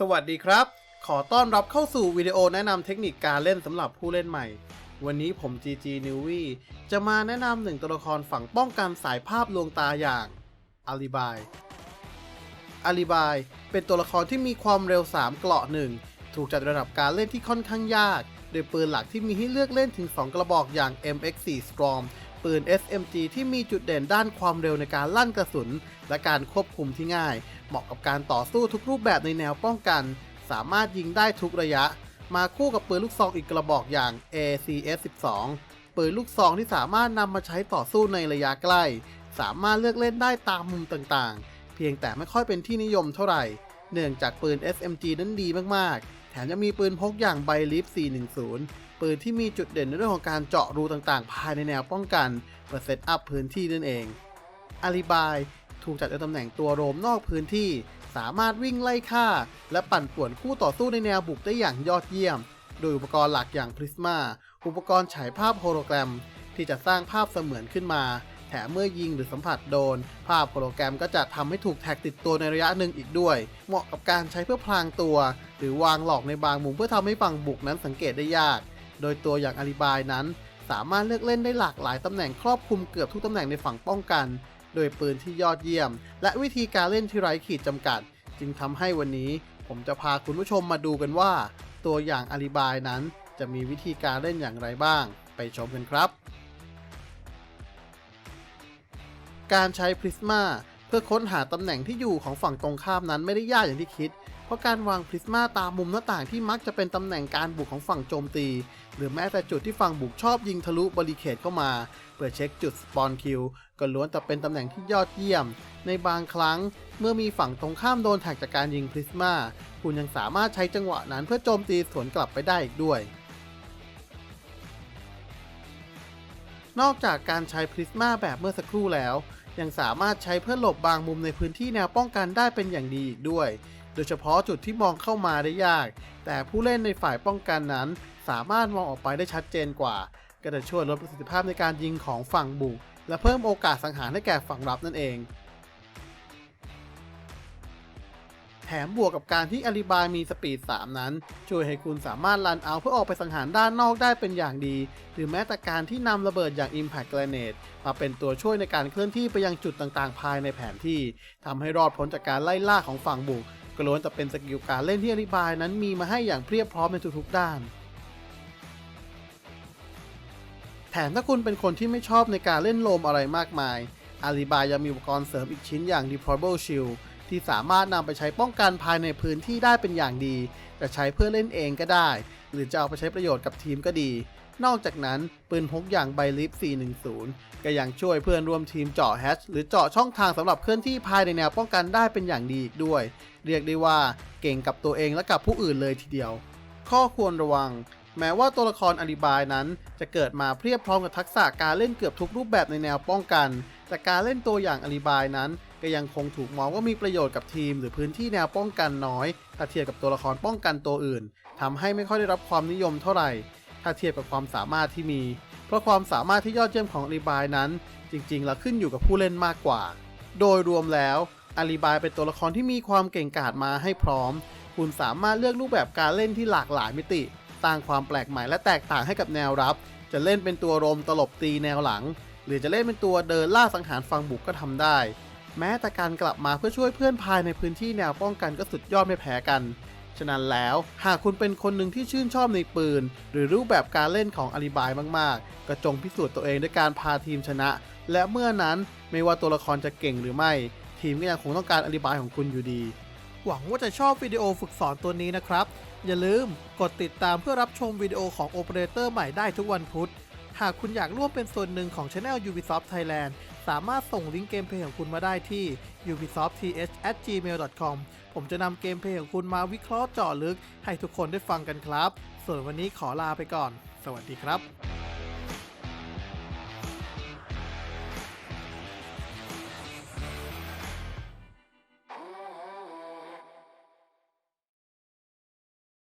สวัสดีครับ ขอต้อนรับเข้าสู่วิดีโอแนะนำเทคนิคการเล่นสำหรับผู้เล่นใหม่ วันนี้ผม GG n e w วี่จะมาแนะนำหนึ่งตัวละครฝั่งป้องกันสายภาพลวงตาอย่างอาลีบายอาลีบายเป็นตัวละครที่มีความเร็ว 3 เกราะหนึ่งถูกจัดระดับการเล่นที่ค่อนข้างยาก โดยปืนหลักที่มีให้เลือกเล่นถึง 2 กระบอกอย่าง MX4 Storm ปืน SMG ที่มีจุดเด่นด้านความเร็วในการลั่นกระสุน และการควบคุมที่ง่าย เหมาะกับการต่อสู้ทุกรูปแบบในแนวป้องกัน สามารถยิงได้ทุกระยะ มาคู่กับปืนลูกซองอีกกระบอกอย่าง ACS-12 ปืนลูกซองที่สามารถนำมาใช้ต่อสู้ในระยะใกล้ สามารถเลือกเล่นได้ตามมุมต่างๆ เพียงแต่ไม่ค่อยเป็นที่นิยมเท่าไหร่ เนื่องจากปืน SMG นั้นดีมากๆ แถมยังมีปืนพกอย่างไบลิฟ 410 ปืนที่มีจุดเด่นในเรื่องของการเจาะรูต่างๆ ภายในแนวป้องกันเพื่อเซตอัพพื้นที่นั่นเองอาลีบายถูกจัดในตำแหน่งตัวโรมนอกพื้นที่ สามารถวิ่งไล่ฆ่า และปั่นป่วนคู่ต่อสู้ในแนวบุกได้อย่างยอดเยี่ยม โดยอุปกรณ์หลักอย่างพริสมา อุปกรณ์ฉายภาพโฮโลแกรม ที่จะสร้างภาพเสมือนขึ้นมา มเมื่อยิงหรือสัมผัสโดน ภาพโฮโลแกรมก็จะทำให้ถูกแท็กติดตัวในระยะหนึ่งอีกด้วย เหมาะกับการใช้เพื่อพลางตัว หรือวางหลอกในบางมุมเพื่อทำให้ฝั่งบุกนั้นสังเกตได้ยาก โดยตัวอย่างอาลีบายนั้น สามารถเลือกเล่นได้หลากหลายตำแหน่งครอบคลุมเกือบทุกตำแหน่งในฝั่งป้องกัน โดยปืนที่ยอดเยี่ยม และวิธีการเล่นที่ไร้ขีดจำกัด จึงทำให้วันนี้ ผมจะพาคุณผู้ชมมาดูกันว่า ตัวอย่างอาลีบายนั้นจะมีวิธีการเล่นอย่างไรบ้าง ไปชมกันครับ การใช้พริสมาเพื่อค้นหาตำแหน่งที่อยู่ของฝั่งตรงข้ามนั้นไม่ได้ยากอย่างที่คิด เพราะการวางพริสมาตามมุมหน้าต่างที่มักจะเป็นตำแหน่งการบุกของฝั่งโจมตี หรือแม้แต่จุดที่ฝั่งบุกชอบยิงทะลุบริเคดเข้ามาเพื่อเช็คจุดสปอนคิวก็ล้วนแต่เป็นตำแหน่งที่ยอดเยี่ยม ในบางครั้ง เมื่อมีฝั่งตรงข้ามโดนแท็กจากการยิงพริสมาคุณยังสามารถใช้จังหวะนั้นเพื่อโจมตีสวนกลับไปได้อีกด้วย นอกจากการใช้พริสมาแบบเมื่อสักครู่แล้ว ยังสามารถใช้เพื่อหลบบางมุมในพื้นที่แนวป้องกันได้เป็นอย่างดีอีกด้วย โดยเฉพาะจุดที่มองเข้ามาได้ยาก แต่ผู้เล่นในฝ่ายป้องกันนั้น สามารถมองออกไปได้ชัดเจนกว่า ก็จะช่วยลดประสิทธิภาพในการยิงของฝั่งบุกและเพิ่มโอกาสสังหารให้แก่ฝั่งรับนั่นเอง มบวกกับการที่อาลีบายมีสปีด 3 นั้น ช่วยให้คุณสามารถลันเอาเพื่อออกไปสังหารด้านนอกได้เป็นอย่างดี หรือแม้แต่การที่นำระเบิดอย่าง Impact Grenade มาเป็นตัวช่วยในการเคลื่อนที่ไปยังจุดต่างๆ ภายในแผนที่ทำให้รอดพ้นจากการไล่ล่าของฝั่งบุกก็ล้วนแต่เป็นสกิลการเล่นที่อาลีบายนั้นมีมาให้อย่างเพียบพร้อมในทุกๆด้าน แถมถ้าคุณเป็นคนที่ไม่ชอบในการเล่นโลมอะไรมากมายอาลีบายยังมีอุปกรณ์เสริมอีกชิ้นอย่าง Deployable Shield ที่สามารถนำไปใช้ป้องกันภายในพื้นที่ได้เป็นอย่างดี จะใช้เพื่อเล่นเองก็ได้ หรือจะเอาไปใช้ประโยชน์กับทีมก็ดี นอกจากนั้นปืนพกอย่างไบลิฟ410 ก็ยังช่วยเพื่อนร่วมทีมเจาะแฮชหรือเจาะช่องทางสำหรับเคลื่อนที่ภายในแนวป้องกันได้เป็นอย่างดีอีกด้วย เรียกได้ว่าเก่งกับตัวเองและกับผู้อื่นเลยทีเดียว ข้อควรระวังแม้ว่าตัวละครอลีบายนั้น จะเกิดมาเพียบพร้อมกับทักษะการเล่นเกือบทุกรูปแบบในแนวป้องกัน แต่การเล่นตัวอย่างอลีบายนั้น ก็ยังคงถูกมองว่ามีประโยชน์กับทีม หรือพื้นที่แนวป้องกันน้อยถ้าเทียบกับตัวละครป้องกันตัวอื่นทำให้ไม่ค่อยได้รับความนิยมเท่าไหร่ ถ้าเทียบกับความสามารถที่มี เพราะความสามารถที่ยอดเยี่ยมของอาลีบายนั้น จริงๆแล้วขึ้นอยู่กับผู้เล่นมากกว่า โดยรวมแล้วอาลีบายเป็นตัวละครที่มีความเก่งกาจมาให้พร้อม คุณสามารถเลือกรูปแบบการเล่นที่หลากหลายมิติสร้างความแปลกใหม่และแตกต่างให้กับแนวรับ จะเล่นเป็นตัวโรมตลบตีแนวหลัง หรือจะเล่นเป็นตัวเดินล่าสังหารฟังบุกก็ทำได้ แม้แต่การกลับมาเพื่อช่วยเพื่อนภายในพื้นที่แนวป้องกันก็สุดยอดไม่แพ้กัน ฉะนั้นแล้วหากคุณเป็นคนหนึ่งที่ชื่นชอบในปืน หรือรูปแบบการเล่นของอาลีบายมากๆ ก็จงพิสูจน์ตัวเองด้วยการพาทีมชนะ และเมื่อนั้นไม่ว่าตัวละครจะเก่งหรือไม่ ทีมก็ยังคงต้องการอาลีบายของคุณอยู่ดี หวังว่าจะชอบวิดีโอฝึกสอนตัวนี้นะครับ อย่าลืมกดติดตามเพื่อรับชมวิดีโอของโอเปอเรเตอร์ใหม่ได้ทุกวันพุธ หากคุณอยากร่วมเป็นส่วนหนึ่งของ Channel Ubisoft Thailand สามารถส่งลิงก์เกมเพลย์ของคุณมาได้ที่ ubisofth@gmail.com ผมจะนำเกมเพลย์ของคุณมาวิเคราะห์เจาะลึก ให้ทุกคนได้ฟังกันครับ ส่วนวันนี้ขอลาไปก่อน สวัสดีครับ